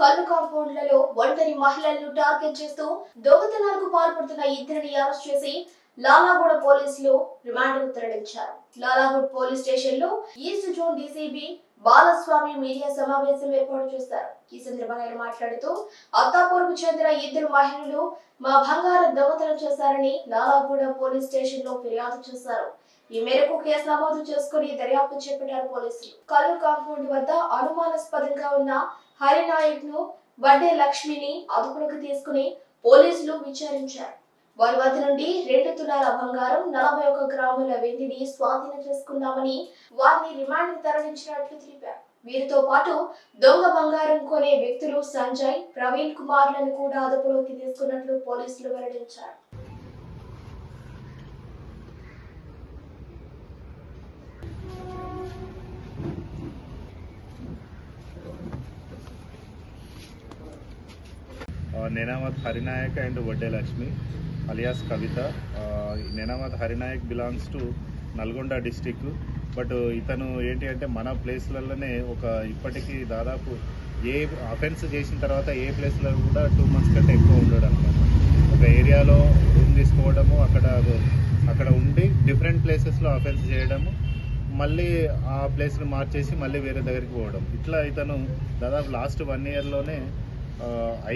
కల్లు కాంపౌండ్లలో ఒంటరి మహిళలను టార్గెట్ చేస్తూ దొంగతనాలకు పాల్పడుతున్న ఇద్దరిని అరెస్ట్ చేసి లాలాగూడ పోలీసులు రిమాండ్కు తరలించారు. లాలాగూడ్ పోలీస్ స్టేషన్లో east zone DCP Balaswamy media సమావేశం ఏర్పాటు చేశారు ఈ సందర్భంగా ఆయన మాట్లాడుతూ అత్తాపూర్కు చెందిన ఇద్దరు మహిళలు మా బంగారం దొంగతనం చేశారని లాలాగూడ పోలీస్ స్టేషన్లో ఫిర్యాదు చేశారు. ఈ మేరకు కేసు నమోదు చేసుకుని దర్యాప్తు చేపట్టారు పోలీసులు. కల్లు కాంపౌండ్ వద్ద అనుమానాస్పదంగా ఉన్న హరినాయక్ను వడ్డే లక్ష్మిని అదుపులోకి తీసుకుని పోలీసులు విచారించారు. వారి వద్ద నుండి రెండు తులాల బంగారం నలభై ఒక్క గ్రాముల వెండిని స్వాధీనం చేసుకున్నామని వారిని రిమాండ్ తరలించినట్లు తెలిపారు. వీరితో పాటు దొంగ బంగారం కొనే వ్యక్తులు సంజయ్ ప్రవీణ్ కుమార్లను కూడా అదుపులోకి తీసుకున్నట్లు పోలీసులు వెల్లడించారు. ఆ, హరినాయక్ అండ్ వడ్డే లక్ష్మి అలియాస్ కవిత ఆ, Harinayak belongs to Nalgonda district but ఇతను ఏంటి అంటే మన ప్లేస్లలోనే ఒక ఇప్పటికీ దాదాపు ఏ అఫెన్స్ చేసిన తర్వాత ఏ ప్లేస్లో కూడా టూ మంత్స్ కంటే ఎక్కువ ఉండడు అనమాట ఒక ఏరియాలో రూమ్ తీసుకోవడము అక్కడ అక్కడ ఉండి డిఫరెంట్ ప్లేసెస్లో అఫెన్స్ చేయడము మళ్ళీ ఆ ప్లేస్ని మార్చేసి మళ్ళీ వేరే దగ్గరికి పోవడం. ఇట్లా ఇతను దాదాపు లాస్ట్ వన్ ఇయర్లోనే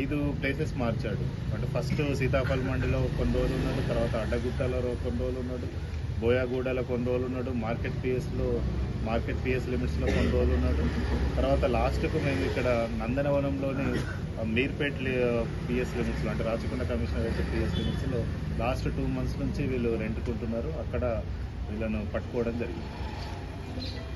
ఐదు ప్లేసెస్ మార్చాడు. అంటే ఫస్ట్ సీతాఫల్ మండిలో కొన్ని రోజులు ఉన్నాడు తర్వాత అడ్డగుట్టలో కొన్ని రోజులు ఉన్నాడు బోయాగూడలో కొన్ని రోజులు ఉన్నాడు మార్కెట్ పిఎస్లో మార్కెట్ పిఎస్ లిమిట్స్లో కొన్ని రోజులు ఉన్నాడు. తర్వాత లాస్ట్కు మేము ఇక్కడ నందనవనంలోని మీర్పేట్ పిఎస్ లిమిట్స్లో అంటే రాచకొండ కమిషనరేట్ పిఎస్ లిమిట్స్లో లాస్ట్ టూ మంత్స్ నుంచి వీళ్ళు రెంట్కుంటున్నారు. అక్కడ వీళ్ళను పట్టుకోవడం జరిగింది.